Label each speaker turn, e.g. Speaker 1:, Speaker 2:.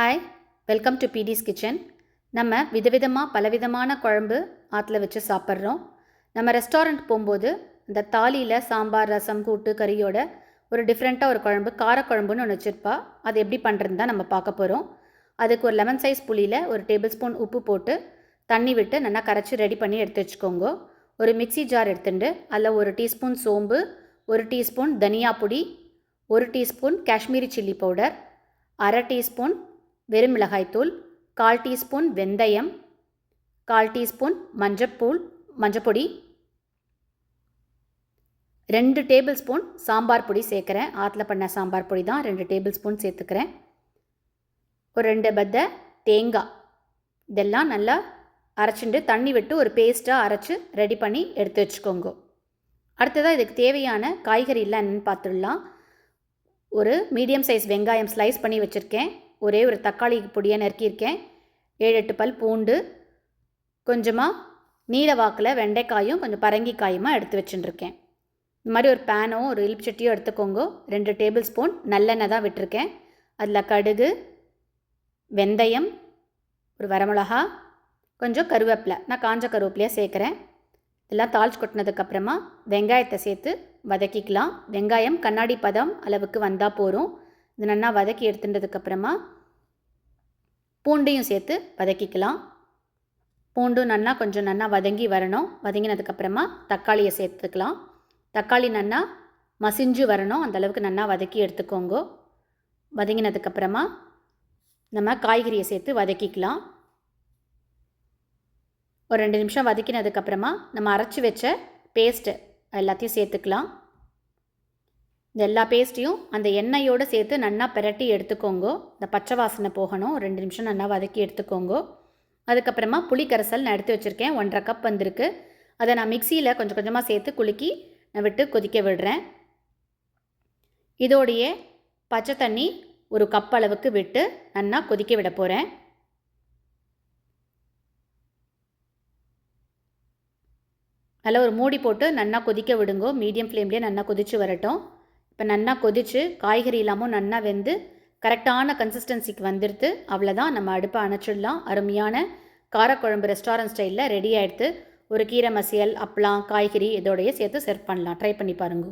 Speaker 1: Hi welcome to பிடிஸ் kitchen நம்ம விதவிதமாக பலவிதமான குழம்பு ஆற்றுல வச்சு சாப்பிட்றோம். நம்ம ரெஸ்டாரண்ட் போகும்போது இந்த தாலியில் சாம்பார் ரசம் கூட்டு கறியோட ஒரு டிஃப்ரெண்ட்டாக ஒரு குழம்பு காரக்குழம்புன்னு ஒன்று வச்சுருப்பா. அது எப்படி பண்ணுறதுன்னு தான் நம்ம பார்க்க போகிறோம் அதுக்கு ஒரு லெமன் சைஸ் புளியில் ஒரு டேபிள் ஸ்பூன் உப்பு போட்டு தண்ணி விட்டு நல்லா கரைச்சி ரெடி பண்ணி எடுத்து வச்சுக்கோங்க. ஒரு மிக்ஸி ஜார் எடுத்துட்டு அதில் ஒரு டீஸ்பூன் சோம்பு ஒரு டீஸ்பூன் தனியா பொடி ஒரு டீஸ்பூன் காஷ்மீரி சில்லி பவுடர் அரை டீஸ்பூன் வெறும் மிளகாய்த்தூள் கால் டீஸ்பூன் வெந்தயம் கால் டீஸ்பூன் மஞ்சப்பூள் மஞ்சப்பொடி ரெண்டு டேபிள் ஸ்பூன் சாம்பார் பொடி சேர்க்குறேன். ஆற்றுல பண்ண சாம்பார் பொடி தான் ரெண்டு டேபிள் ஸ்பூன் சேர்த்துக்கிறேன். ஒரு ரெண்டு பத்த தேங்காய். இதெல்லாம் நல்லா அரைச்சிட்டு தண்ணி விட்டு ஒரு பேஸ்ட்டாக அரைச்சி ரெடி பண்ணி எடுத்து வச்சுக்கோங்க. அடுத்ததாக இதுக்கு தேவையான காய்கறிலாம் என்னென்னு பார்த்துடலாம். ஒரு மீடியம் சைஸ் வெங்காயம் ஸ்லைஸ் பண்ணி வச்சுருக்கேன். ஒரே ஒரு தக்காளி பொடியாக நறுக்கியிருக்கேன். ஏழு எட்டு பல் பூண்டு. கொஞ்சமாக நீல வாக்கில் வெண்டைக்காயும் கொஞ்சம் பரங்கிக்காயுமா எடுத்து வச்சுட்டுருக்கேன் இந்த மாதிரி ஒரு பேனோ ஒரு இலிப்சட்டியோ எடுத்துக்கோங்க. ரெண்டு டேபிள் ஸ்பூன் நல்லெண்ணெய் தான் விட்டுருக்கேன். அதில் கடுகு வெந்தயம் ஒரு வரமிளகா கொஞ்சம் கருவேப்பிலை. நான் காஞ்ச கருவேப்பிலையாக சேர்க்குறேன். இதெல்லாம் தாளிச்சு கொட்டினதுக்கப்புறமா வெங்காயத்தை சேர்த்து வதக்கிக்கலாம். வெங்காயம் கண்ணாடி பதம் அளவுக்கு வந்தால் போகிறோம் இது நல்லா வதக்கி எடுத்துட்டதுக்கப்புறமா பூண்டையும் சேர்த்து வதக்கிக்கலாம். பூண்டும் நல்லா கொஞ்சம் நல்லா வதங்கி வரணும். வதங்கினதுக்கப்புறமா தக்காளியை சேர்த்துக்கலாம். தக்காளி நல்லா மசிஞ்சு வரணும். அந்தளவுக்கு நல்லா வதக்கி எடுத்துக்கோங்க. வதங்கினதுக்கப்புறமா நம்ம காய்கறியை சேர்த்து வதக்கிக்கலாம். ஒரு ரெண்டு நிமிஷம் வதக்கினதுக்கப்புறமா நம்ம அரைச்சி வச்ச பேஸ்ட்டு எல்லாத்தையும் சேர்த்துக்கலாம். இந்த எல்லா பேஸ்ட்டையும் அந்த எண்ணெயோடு சேர்த்து நல்லா பிரட்டி எடுத்துக்கோங்க. இந்த பச்சை வாசனை போகணும். ரெண்டு நிமிஷம் நல்லா வதக்கி எடுத்துக்கோங்க. அதுக்கப்புறமா புளி கரைசல் நான் எடுத்து வச்சுருக்கேன். ஒன்றரை கப் வந்திருக்கு. அதை நான் மிக்சியில் கொஞ்சம் கொஞ்சமாக சேர்த்து குலுக்கி நான் விட்டு கொதிக்க விடுறேன். இதோடையே பச்சை தண்ணி ஒரு கப் அளவுக்கு விட்டு நல்லா கொதிக்க விட போகிறேன் அதில் ஒரு மூடி போட்டு நல்லா கொதிக்க விடுங்கோ. மீடியம் ஃப்ளேம்லேயே நல்லா கொதித்து வரட்டும். இப்போ நல்லா கொதித்து காய்கறி இல்லாமல் நல்லா வெந்து கரெக்டான கன்சிஸ்டன்சிக்கு வந்துடுது அவ்வளோதான் நம்ம அடுப்பை அணைச்சிடலாம். அருமையான காரக்குழம்பு ரெஸ்டாரண்ட் ஸ்டைலில் ரெடி ஆகிடுத்து ஒரு கீரை மசியல் அப்பளம் காய்கறி இதோடைய சேர்த்து சர்வ் பண்ணலாம். ட்ரை பண்ணி பாருங்க.